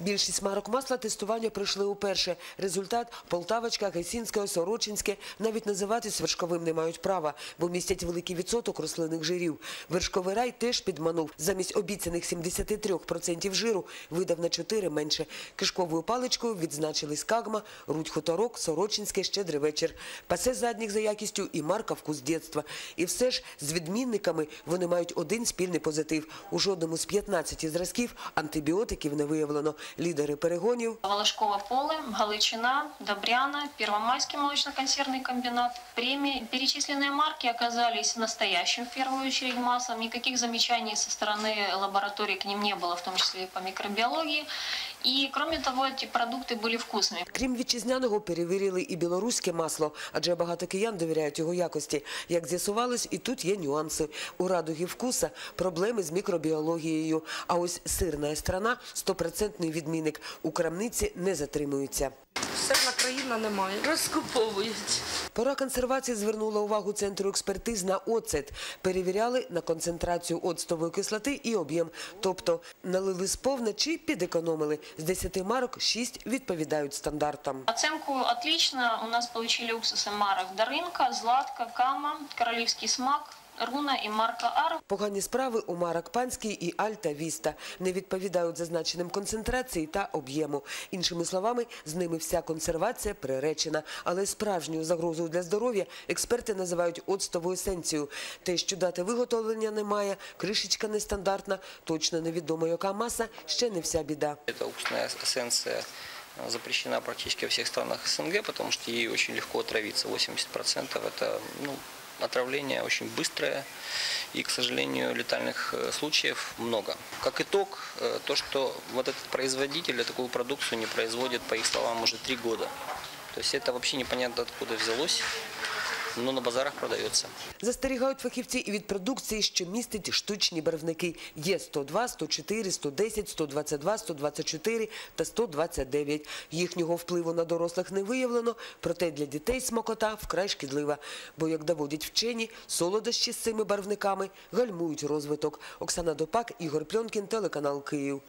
Більшість марок масла тестування пройшли уперше. Результат – Полтавочка, Гайсінське, Сорочинське навіть називатись вершковим не мають права, бо містять великий відсоток рослинних жирів. Вершковий рай теж підманув. Замість обіцяних 73% жиру видав на 4 менше. Кишковою паличкою відзначились Кагма, Рудь Хуторок, Сорочинське, Щедрий вечір. Пасе задніх за якістю і марка «Вкус дєтства». І все ж з відмінниками вони мають один спільний позитив. У жодному з 15 зразків антибіотиків не виявлено Лідери перегонів Волошково поле, Галичина, Добряна, Первомайский молочно-консервный комбинат. Премии, перечисленные марки оказались настоящим в первую очередь маслом. Никаких замечаний со стороны лаборатории к ним не было, в том числе и по микробиологии. И кроме того, эти продукты были вкусными. Крім вітчизняного, перевірили і білоруське масло, адже багато киян довіряють його якості. Як з'ясувалось, і тут є нюанси. У радуги вкуса проблеми з мікробіологією. А ось сирна страна – стопроцентний відмінник. У крамниці не затримуються. Сирна країна немає, розкуповують. Пора консервації звернула увагу Центру експертиз на оцет. Перевіряли на концентрацію оцтової кислоти і об'єм. Тобто налили сповна чи підекономили. З 10 марок 6 відповідають стандартам. Оценку «отлично» у нас получили уксусы марок Дарынка, Златка, Кама, Королевский смак, Руна и марка Ар. Погані справи у марок Панський і Альта Віста не відповідають зазначеним концентрації та об'єму. Іншими словами, з ними вся консервація приречена. Але справжньою загрозою для здоров'я експерти називають оцтову есенцію. Те, що дати виготовлення немає, кришечка нестандартна, точно невідомо яка маса, ще не вся біда. Эта уксусная эссенция э, запрещена практически во всех странах СНГ, потому что ей очень легко отравиться. 80% это ну, отравление очень быстрое и, к сожалению, летальных э, случаев много. Как итог, э, то, что вот этот производитель такую продукцию не производит, по их словам, уже три года. То есть это вообще непонятно откуда взялось, но на базарах продается. Застерігають фахівці і від продукції, що містить штучні барвники. Є 102, 104, 110, 122, 124 та 129. Їхнього впливу на дорослих не виявлено, проте для дітей смакота вкрай шкідлива. Бо, як доводять вчені, солодощі з цими барвниками гальмують розвиток. Оксана Допак, Ігор Пльонкін, телеканал Київ.